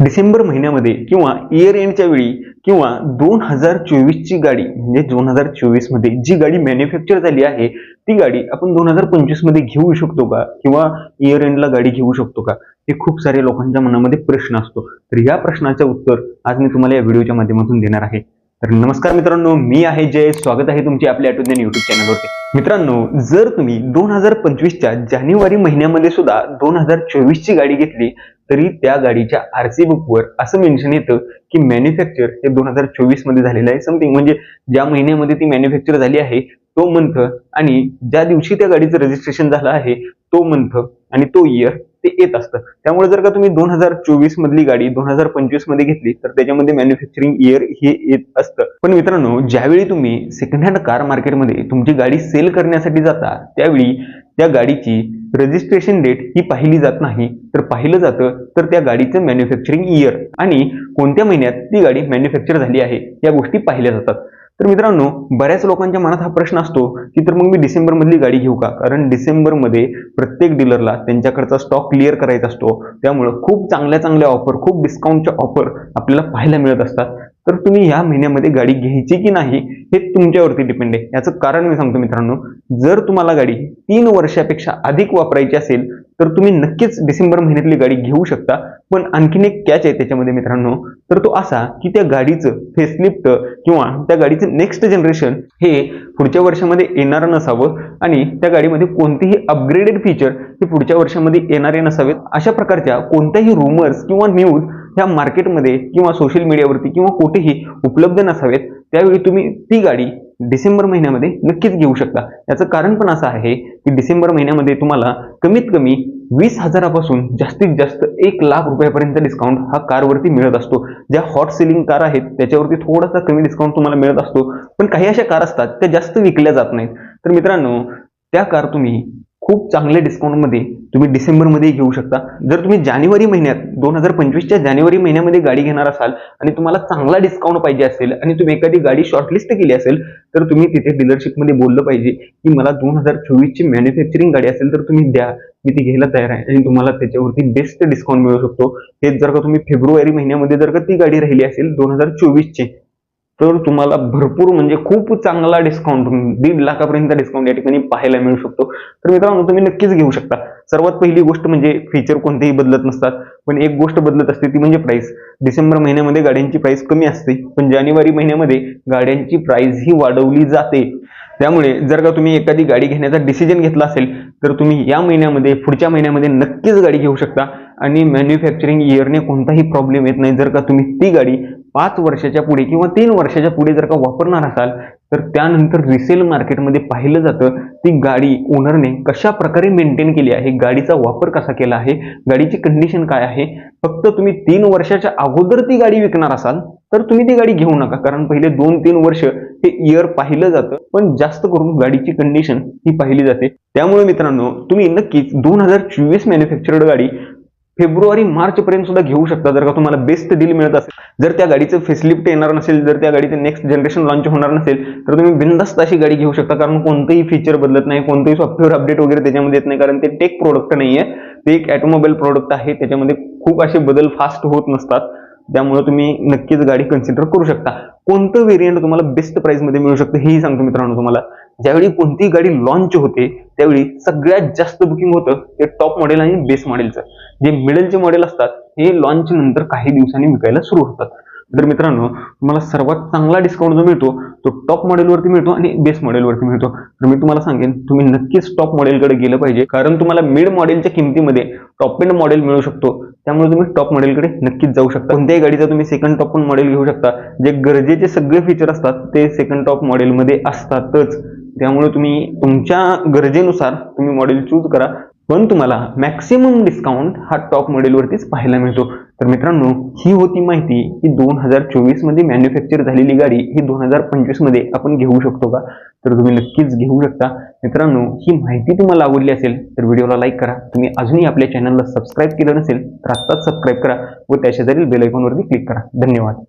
डिसेंबर महिन्यामध्ये किंवा इयर एंडच्या वेळी किंवा दोन हजार चोवीसची गाडी म्हणजे दोन हजार चोवीसमध्ये जी गाडी मॅन्युफॅक्चर झाली आहे ती गाडी आपण दोन हजार पंचवीसमध्ये घेऊ शकतो का? किंवा इयर एंडला गाडी घेऊ शकतो का? हे खूप सारे लोकांच्या मनामध्ये प्रश्न असतो. तर या प्रश्नाचं उत्तर आज मी तुम्हाला या व्हिडिओच्या माध्यमातून देणार आहे. तर नमस्कार मित्रांनो मी आहे जय. स्वागत आहे तुमचे आपल्या ऑटोज्ञान युट्यूब चॅनलवरती मित्रांनो जर तुम्ही दोन हजार पंचवीसच्या जानेवारी महिन्यामध्ये सुद्धा दोन हजार चोवीसची गाडी घेतली तरी त्या गाडीच्या आरसी बुकवर असं मेन्शन येतं की मॅन्युफॅक्चर हे दोन हजार चोवीसमध्ये झालेलं आहे. समथिंग म्हणजे ज्या महिन्यामध्ये ती मॅन्युफॅक्चर झाली आहे तो मंथ आणि ज्या दिवशी त्या गाडीचं रजिस्ट्रेशन झालं आहे तो मंथ आणि तो इयर ते येत असतं. त्यामुळे जर का तुम्ही दोन हजार चोवीस मधली गाडी दोन हजार पंचवीसमध्ये घेतली तर त्याच्यामध्ये मॅन्युफॅक्चरिंग इयर हे येत असतं. पण मित्रांनो ज्यावेळी तुम्ही सेकंड हँड कार मार्केटमध्ये तुमची गाडी सेल करण्यासाठी जाता त्यावेळी त्या गाडीची रजिस्ट्रेशन डेट ही पाहिली जात नाही तर पाहिलं जातं तर त्या गाडीचं मॅन्युफॅक्चरिंग इयर आणि कोणत्या महिन्यात ती गाडी मॅन्युफॅक्चर झाली आहे या गोष्टी पाहिल्या जातात. तर मित्रांनो बऱ्याच लोकांच्या मनात हा प्रश्न असतो की तर मग मी डिसेंबरमधली गाडी घेऊ का? कारण डिसेंबरमध्ये प्रत्येक डीलरला त्यांच्याकडचा स्टॉक क्लिअर करायचा असतो त्यामुळं खूप चांगल्या चांगल्या ऑफर खूप डिस्काउंटच्या ऑफर आपल्याला पाहायला मिळत असतात. तर तुम्ही ह्या महिन्यामध्ये गाडी घ्यायची की नाही हे तुमच्यावरती डिपेंड आहे. याचं कारण मी सांगतो मित्रांनो जर तुम्हाला गाडी तीन वर्षापेक्षा अधिक वापरायची असेल तर तुम्ही नक्कीच डिसेंबर महिन्यातली गाडी घेऊ शकता. पण आणखीन एक कॅच आहे त्याच्यामध्ये मित्रांनो तर तो असा की त्या गाडीचं फेसलिफ्ट किंवा त्या गाडीचं नेक्स्ट जनरेशन हे पुढच्या वर्षामध्ये येणारं नसावं आणि त्या गाडीमध्ये कोणतेही अपग्रेडेड फीचर हे पुढच्या वर्षामध्ये येणारे नसावेत. अशा प्रकारच्या कोणत्याही रुमर्स किंवा न्यूज ह्या मार्केटमध्ये किंवा सोशल मीडियावरती किंवा कुठेही उपलब्ध नसावेत त्यावेळी तुम्ही ती गाडी डिसेंबर महिन्यामध्ये नक्कीच घेऊ शकता. याचं कारण पण असं आहे की डिसेंबर महिन्यामध्ये तुम्हाला कमीत कमी वीस हजारापासून जास्तीत जास्त एक लाख रुपयापर्यंत डिस्काउंट हा कारवरती मिळत असतो. ज्या हॉट सेलिंग कार आहेत त्याच्यावरती थोडासा कमी डिस्काउंट तुम्हाला मिळत असतो. पण काही अशा कार असतात त्या जास्त विकल्या जात नाहीत. तर मित्रांनो त्या कार तुम्ही खूप चांगल्या डिस्काउंटमध्ये तुम्ही डिसेंबरमध्ये घेऊ शकता. जर तुम्ही जानेवारी महिन्यात दोन हजार पंचवीसच्या जानेवारी महिन्यामध्ये गाडी घेणार असाल आणि तुम्हाला चांगला डिस्काउंट पाहिजे असेल आणि तुम्ही एखादी गाडी शॉर्टलिस्ट केली असेल तर तुम्ही तिथे डीलरशिपमध्ये बोललं पाहिजे की मला दोन हजार चोवीसची मॅन्युफॅक्चरिंग गाडी असेल तर तुम्ही द्या. मी ती घ्यायला तयार आहे आणि तुम्हाला त्याच्यावरती बेस्ट डिस्काउंट मिळू शकतो. हेच जर का तुम्ही फेब्रुवारी महिन्यामध्ये जर का ती गाडी राहिली असेल दोन हजार चोवीसची तर तुम्हाला भरपूर म्हणजे खूप चांगला डिस्काउंट दीड लाखापर्यंत डिस्काउंट या ठिकाणी पाहायला मिळू शकतो. तर मित्रांनो तुम्ही नक्कीच घेऊ शकता. सर्वात पहिली गोष्ट म्हणजे फीचर कोणतेही बदलत नसतात. पण एक गोष्ट बदलत असते ती म्हणजे प्राइस डिसेंबर महिन्यामध्ये गाड्यांची प्राइस कमी असते. पण जानेवारी महिन्यामध्ये गाड्यांची प्राइस ही वाढवली जाते. त्यामुळे जर का तुम्ही एखादी गाडी घेण्याचा डिसिजन घेतला असेल तर तुम्ही या महिन्यामध्ये पुढच्या महिन्यामध्ये नक्कीच गाडी घेऊ शकता. आणि मॅन्युफॅक्चरिंग इयरने कोणताही प्रॉब्लेम येत नाही. जर का तुम्ही ती गाडी पाच वर्षाच्या पुढे किंवा तीन वर्षाच्या पुढे जर का वापरणार असाल तर त्यानंतर रिसेल मार्केटमध्ये पाहिलं जातं ती गाडी ओनरने कशा प्रकारे मेंटेन केली आहे गाडीचा वापर कसा केला आहे गाडीची कंडिशन काय आहे. फक्त तुम्ही तीन वर्षाच्या अगोदर ती गाडी विकणार असाल तर तुम्ही ती गाडी घेऊ नका. कारण पहिले दोन तीन वर्ष हे इयर पाहिलं जातं पण जास्त करून गाडीची कंडिशन ही पाहिली जाते. त्यामुळे मित्रांनो तुम्ही नक्कीच दोन हजार चोवीस मॅन्युफॅक्चर्ड गाडी फेब्रुवारी मार्च पर्यंत सुद्धा घेऊ शकता. जर का तुम्हाला बेस्ट डील मिळत असेल जर त्या गाडीचं फेसलिफ्ट येणार नसेल जर त्या गाडीचं नेक्स्ट जनरेशन लॉन्च होणार नसेल तर तुम्ही बिंदास्त अशी गाडी घेऊ शकता. कारण कोणतंही फीचर बदलत नाही कोणतंही सॉफ्टवेअर अपडेट वगैरे त्याच्यामध्ये येत नाही कारण ते टेक प्रोडक्ट नाहीये. ते एक ॲटोमोबाईल प्रोडक्ट आहे. त्याच्यामध्ये खूप असे बदल फास्ट होत नसतात. त्यामुळे तुम्ही नक्कीच गाडी कन्सिडर करू शकता. कोणतं व्हेरियंट तुम्हाला बेस्ट प्राइसमध्ये मिळू शकतं हेही सांगतो मित्रांनो तुम्हाला. ज्यावेळी कोणतीही गाडी लॉन्च होते त्यावेळी सगळ्यात जास्त बुकिंग होतं ते टॉप मॉडेल आणि बेस मॉडेलचं जे मिडलचे मॉडेल असतात हे लॉन्च नंतर काही दिवसांनी विकायला सुरू होतात. तर मित्रांनो तुम्हाला सर्वात चांगला डिस्काउंट जो मिळतो तो टॉप मॉडेलवरती मिळतो आणि बेस मॉडेलवरती मिळतो. तर मी तुम्हाला सांगेन तुम्ही नक्कीच टॉप मॉडेलकडे गेलं पाहिजे कारण तुम्हाला मिड मॉडेलच्या किमतीमध्ये टॉप एंड मॉडेल मिळू शकतो. त्यामुळे तुम्ही टॉप मॉडेलकडे नक्कीच जाऊ शकता. कोणत्याही गाडीचा तुम्ही सेकंड टॉप मॉडेल घेऊ शकता. जे गरजेचे सगळे फीचर असतात ते सेकंड टॉप मॉडेलमध्ये असतातच. त्यामुळे तुम्ही तुमच्या गरजेनुसार तुम्ही मॉडेल चूज करा. पण तुम्हाला मॅक्सिमम डिस्काउंट हा टॉप मॉडेलवरतीच पाहायला मिळतो. तर मित्रांनो ही होती माहिती की दोन हजार चोवीसमध्ये मॅन्युफॅक्चर झालेली गाडी ही दोन हजार पंचवीसमध्ये आपण घेऊ शकतो का? तर तुम्ही नक्कीच घेऊ शकता. मित्रांनो ही माहिती तुम्हाला आवडली असेल तर व्हिडिओला लाईक करा. तुम्ही अजूनही आपल्या चॅनलला सबस्क्राईब केलं नसेल तर आत्ताच सबस्क्राईब करा व त्याशेजारील बेल आयकॉनवरती क्लिक करा. धन्यवाद.